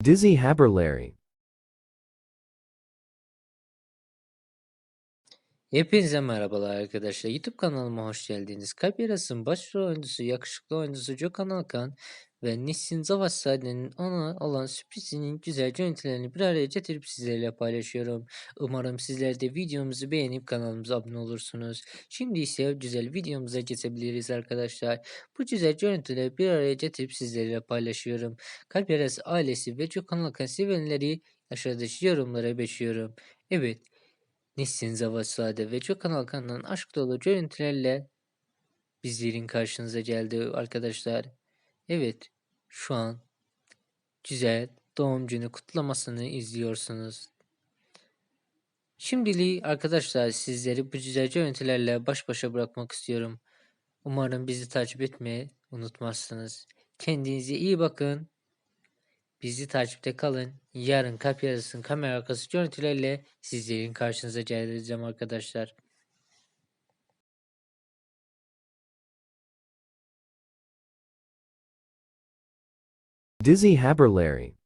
Dizzy Haberlarry. Hepinize merhabalar arkadaşlar. YouTube kanalıma hoş geldiniz. Kalp Yaras'ın başrol oyuncusu, yakışıklı oyuncusu Gökhan Alkan ve Nisrin Zavassade'nin ona olan sürprizinin güzel görüntülerini bir araya getirip sizlerle paylaşıyorum. Umarım sizler de videomuzu beğenip kanalımıza abone olursunuz. Şimdi ise güzel videomuza geçebiliriz arkadaşlar. Bu güzel görüntüleri bir araya getirip sizlerle paylaşıyorum. Kalp ailesi ve Gökhan Alkan sevenleri aşağıdaki yorumlara bekliyorum. Evet. Nesrin Zavasade ve Gökhan Alkan'dan aşk dolu görüntülerle bizlerin karşınıza geldi arkadaşlar. Evet, şu an güzel doğum günü kutlamasını izliyorsunuz. Şimdilik arkadaşlar sizleri bu güzel görüntülerle baş başa bırakmak istiyorum. Umarım bizi takip etmeyi unutmazsınız. Kendinize iyi bakın. Bizi takipte kalın. Yarın kalp yarısının kamera arkası görüntülerle sizlerin karşınıza geleceğim arkadaşlar. Dizzy Haberlarry.